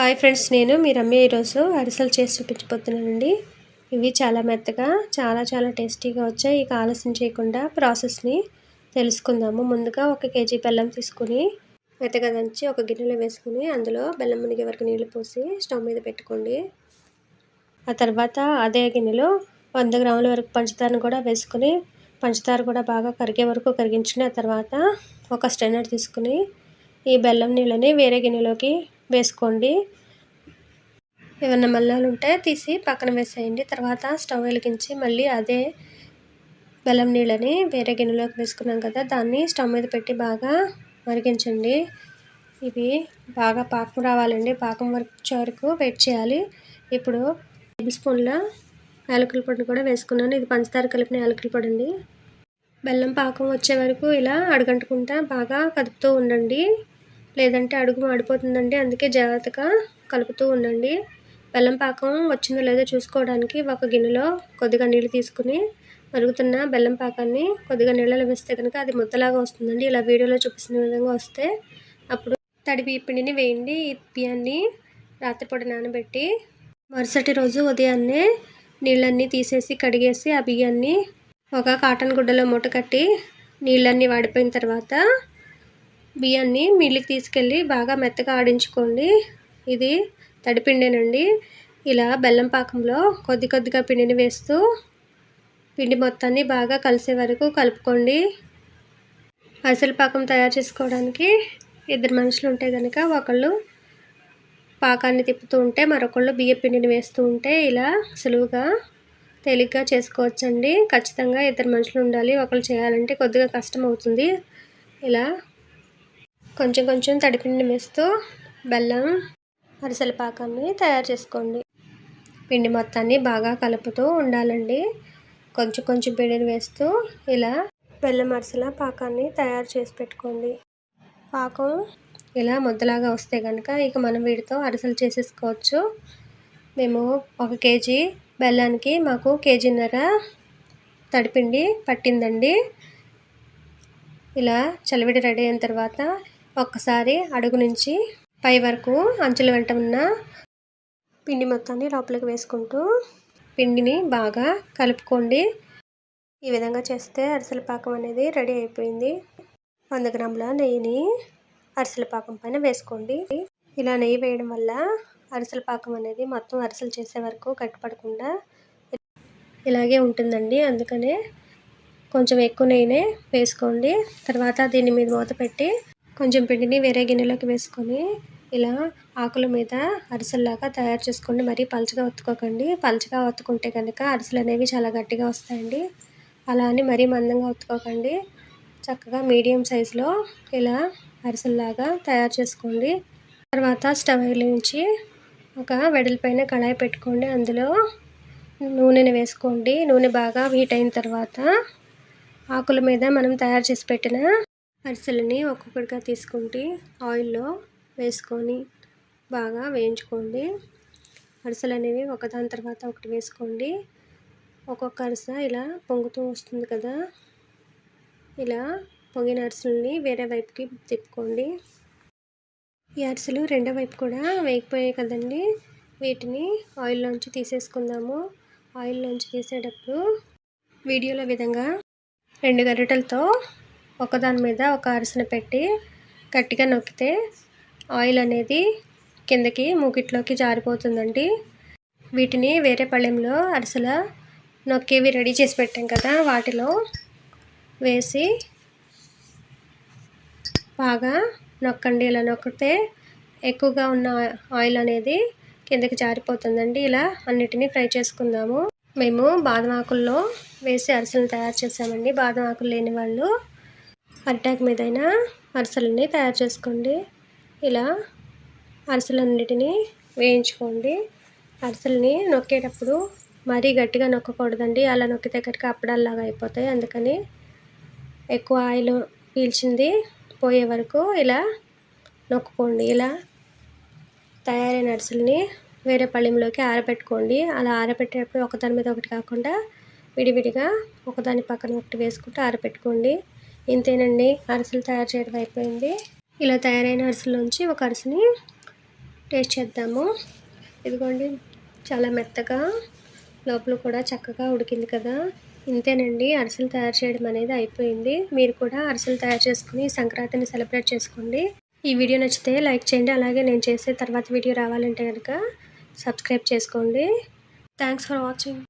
Hi friends నేను మీ రమ్య ఈరోజు అరిసెలు చేసి చూపించబోతున్నానండి. ఇవి చాలా మెత్తగా చాలా చాలా టేస్టీగా వచ్చాయి. ఇక ఆలస్యం చేయకుండా ప్రాసెస్ని తెలుసుకుందాము. ముందుగా ఒక కేజీ బెల్లం తీసుకుని మెత్తగా దంచి ఒక గిన్నెలో వేసుకుని అందులో బెల్లం మునిగే వరకు నీళ్ళు పోసి స్టవ్ మీద పెట్టుకోండి. ఆ తర్వాత అదే గిన్నెలో వంద గ్రాముల వరకు పంచదారను కూడా వేసుకుని పంచదార కూడా బాగా కరిగే వరకు కరిగించుకుని ఆ తర్వాత ఒక స్టెనర్ తీసుకుని ఈ బెల్లం నీళ్ళని వేరే గిన్నెలోకి వేసుకోండి. ఏమన్నా మల్లాలు ఉంటే తీసి పక్కన వేసేయండి. తర్వాత స్టవ్ వెలిగించి మళ్ళీ అదే బెల్లం నీళ్ళని వేరే గిన్నెలోకి వేసుకున్నాం కదా దాన్ని స్టవ్ మీద పెట్టి బాగా మరిగించండి. ఇవి బాగా పాకం రావాలండి. పాకం వచ్చే వరకు వెయిట్ చేయాలి. ఇప్పుడు టేబుల్ స్పూన్ల యాలకుల పొడిని కూడా వేసుకున్నాను. ఇది పంచదార కలిపిన యాలకుల పొడి అండి బెల్లం పాకం వచ్చే వరకు ఇలా అడగంటుకుంటా బాగా కదుపుతూ ఉండండి. లేదంటే అడుగు మాడిపోతుందండి. అందుకే జాగ్రత్తగా కలుపుతూ ఉండండి. బెల్లం పాకం వచ్చిందో లేదో చూసుకోవడానికి ఒక గిన్నెలో కొద్దిగా నీళ్ళు తీసుకుని మరుగుతున్న బెల్లం పాకాన్ని కొద్దిగా నీళ్ళలో వేస్తే కనుక అది ముద్దలాగా వస్తుందండి. ఇలా వీడియోలో చూపిస్తున్న విధంగా వస్తే అప్పుడు తడి బియ్యపిండిని వేయండి. ఈ బియ్యాన్ని రాత్రిపూట నానబెట్టి మరుసటి రోజు ఉదయాన్నే నీళ్ళన్నీ తీసేసి కడిగేసి ఆ బియ్యాన్ని ఒక కాటన్ గుడ్డలో మూట కట్టి నీళ్ళన్నీ వాడిపోయిన తర్వాత బియ్యాన్ని మిల్లుకి తీసుకెళ్ళి బాగా మెత్తగా ఆడించుకోండి. ఇది తడిపిండేనండి. ఇలా బెల్లం పాకంలో కొద్ది కొద్దిగా పిండిని వేస్తూ పిండి మొత్తాన్ని బాగా కలిసే వరకు కలుపుకోండి. అసలు పాకం తయారు చేసుకోవడానికి ఇద్దరు మనుషులు ఉంటే కనుక ఒకళ్ళు పాకాన్ని తిప్పుతూ ఉంటే మరొకళ్ళు బియ్య పిండిని వేస్తూ ఉంటే ఇలా సులువుగా తేలిగ్గా చేసుకోవచ్చండి. ఖచ్చితంగా ఇద్దరు మనుషులు ఉండాలి ఒకళ్ళు చేయాలంటే కొద్దిగా కష్టం అవుతుంది ఇలా కొంచెం కొంచెం తడిపిండి వేస్తూ బెల్లం అరిసెల పాకాన్ని తయారు చేసుకోండి. పిండి మొత్తాన్ని బాగా కలుపుతూ ఉండాలండి. కొంచెం కొంచెం పిండిని వేస్తూ ఇలా బెల్లం అరిసెల పాకాన్ని తయారు చేసి పెట్టుకోండి. పాకం ఇలా ముద్దలాగా వస్తే కనుక ఇక మనం వీటితో అరిసెలు చేసేసుకోవచ్చు. మేము ఒక కేజీ బెల్లానికి మాకు కేజీన్నర తడిపిండి పట్టిందండి. ఇలా చలివిడి రెడీ అయిన తర్వాత ఒక్కసారి అడుగు నుంచి పై వరకు అంచుల వెంట ఉన్న పిండి మొత్తాన్ని లోపలికి వేసుకుంటూ పిండిని బాగా కలుపుకోండి. ఈ విధంగా చేస్తే అరిసెల పాకం అనేది రెడీ అయిపోయింది. వంద గ్రాముల నెయ్యిని అరిసెల పాకం పైన వేసుకోండి. ఇలా నెయ్యి వేయడం వల్ల అరిసెల పాకం అనేది మొత్తం అరిసెలు చేసే వరకు కట్టుపడకుండా ఇలాగే ఉంటుందండి. అందుకనే కొంచెం ఎక్కువ నెయ్యినే వేసుకోండి. తర్వాత దీన్ని మీద మూత పెట్టి కొంచెం పిండిని వేరే గిన్నెలోకి వేసుకొని ఇలా ఆకుల మీద అరిసెల్లాగా తయారు చేసుకోండి. మరీ పలుచగా ఒత్తుకోకండి. పలుచగా ఒత్తుకుంటే కనుక అరిసెలు అనేవి చాలా గట్టిగా వస్తాయండి. అలా అని మరీ మందంగా ఒత్తుకోకండి. చక్కగా మీడియం సైజులో ఇలా అరిసెల్లాగా తయారు చేసుకోండి. తర్వాత స్టవ్ నుంచి ఒక వెడల్పైన కళాయి పెట్టుకోండి. అందులో నూనెని వేసుకోండి. నూనె బాగా హీట్ అయిన తర్వాత ఆకుల మీద మనం తయారు చేసి పెట్టిన అరిసెలని ఒక్కొక్కటిగా తీసుకుంటే ఆయిల్లో వేసుకొని బాగా వేయించుకోండి. అరిసెలు అనేవి ఒకదాని తర్వాత ఒకటి వేసుకోండి. ఒక్కొక్క అరిసె ఇలా పొంగుతూ వస్తుంది కదా. ఇలా పొంగిన అరిసెలని వేరే వైపుకి తిప్పుకోండి. ఈ అరిసెలు రెండో వైపు కూడా వేగిపోయాయి కదండి. వీటిని ఆయిల్లోంచి తీసేసుకుందాము. ఆయిల్లోంచి తీసేటప్పుడు వీడియోలో విధంగా రెండు గరిటలతో ఒకదాని మీద ఒక అరిసెను పెట్టి గట్టిగా నొక్కితే ఆయిల్ అనేది కిందకి మూకిట్లోకి జారిపోతుందండి. వీటిని వేరే పళ్ళెంలో అరిసెల నొక్కేవి రెడీ చేసి పెట్టాం కదా వాటిలో వేసి బాగా నొక్కండి. ఇలా నొక్కితే ఎక్కువగా ఉన్న ఆయిల్ అనేది కిందకి జారిపోతుందండి. ఇలా అన్నిటినీ ఫ్రై చేసుకుందాము. మేము బాదం ఆకుల్లో వేసి అరిసెలు తయారు చేసామండి. బాదం ఆకులు లేని వాళ్ళు అరిటాకు మీదైనా అరిసెలని తయారు చేసుకోండి. ఇలా అరిసెలన్నిటినీ వేయించుకోండి. అరిసెలని నొక్కేటప్పుడు మరీ గట్టిగా నొక్కకూడదండి. అలా నొక్కితే కనుక అప్పడాల్లాగా అయిపోతాయి. అందుకని ఎక్కువ ఆయిల్ పీల్చింది పోయే వరకు ఇలా నొక్కుకోండి. ఇలా తయారైన అరిసెలని వేరే పళ్ళెంలోకి ఆరబెట్టుకోండి. అలా ఆరబెట్టేటప్పుడు ఒకదాని మీద ఒకటి కాకుండా విడివిడిగా ఒకదాని పక్కన ఒకటి వేసుకుంటూ ఆరబెట్టుకోండి. ఇంతేనండి. అరిసెలు తయారు చేయడం అయిపోయింది. ఇలా తయారైన అరిసెలోంచి ఒక అరిసెని టేస్ట్ చేద్దాము. ఇదిగోండి చాలా మెత్తగా లోపల కూడా చక్కగా ఉడికింది కదా. ఇంతేనండి అరిసెలు తయారు చేయడం అనేది అయిపోయింది. మీరు కూడా అరిసెలు తయారు చేసుకుని సంక్రాంతిని సెలబ్రేట్ చేసుకోండి. ఈ వీడియో నచ్చితే లైక్ చేయండి. అలాగే నేను చేసే తర్వాత వీడియో రావాలంటే కనుక సబ్స్క్రైబ్ చేసుకోండి. Thanks for watching.